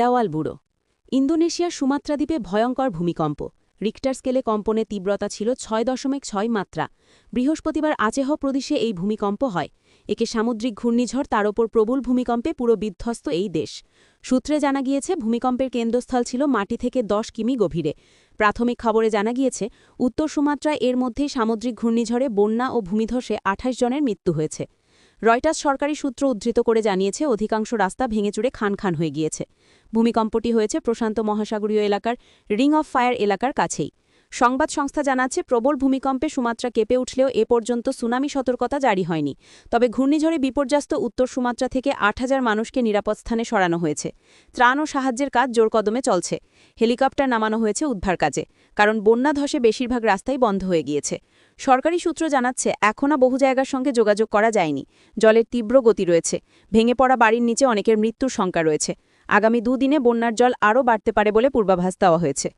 দেওয়াল বুড়ো। ইন্দোনেশিয়ার সুমাত্রা দ্বীপে ভয়ঙ্কর ভূমিকম্প। রিক্টার স্কেলে কম্পনের তীব্রতা ছিল ছয় দশমিক ছয় মাত্রা। বৃহস্পতিবার আচেহ প্রদেশে এই ভূমিকম্প হয়। একে সামুদ্রিক ঘূর্ণিঝড় তার ওপর প্রবল ভূমিকম্পে পুরো বিধ্বস্ত এই দেশ। সূত্রে জানা গিয়েছে, ভূমিকম্পের কেন্দ্রস্থল ছিল মাটি থেকে দশ কিমি গভীরে। প্রাথমিক খবরে জানা গিয়েছে, উত্তর সুমাত্রায় এর মধ্যেই সামুদ্রিক ঘূর্ণিঝড়ে বন্যা ও ভূমিধসে আঠাশ জনের মৃত্যু হয়েছে। রয়টার্স সরকারি সূত্র উদ্ধৃত করে জানিয়েছে, অধিকাংশ রাস্তা ভেঙেচুরে খান খান হয়ে গিয়েছে। ভূমিকম্পটি হয়েছে প্রশান্ত মহাসাগরীয় এলাকার রিং অফ ফায়ার এলাকার কাছেই। সংবাদ সংস্থা জানাচ্ছে, প্রবল ভূমিকম্পে সুমাত্রা কেঁপে উঠলেও এ পর্যন্ত সুনামি সতর্কতা জারি হয়নি। তবে ঘূর্ণিঝড়ে বিপর্যস্ত উত্তর সুমাত্রা থেকে আট হাজার মানুষকে নিরাপদ স্থানে সরানো হয়েছে। ত্রাণ ও সাহায্যের কাজ জোরকদমে চলছে। হেলিকপ্টার নামানো হয়েছে উদ্ধার কাজে, কারণ বন্যা ধসে বেশিরভাগ রাস্তাই বন্ধ হয়ে গিয়েছে। সরকারি সূত্র জানাচ্ছে, এখনও বহু জায়গার সঙ্গে যোগাযোগ করা যায়নি। জলের তীব্র গতি রয়েছে। ভেঙে পড়া বাড়ির নিচে অনেকের মৃত্যুর শঙ্কা রয়েছে। আগামী দুদিনে বন্যার জল আরও বাড়তে পারে বলে পূর্বাভাস দেওয়া হয়েছে।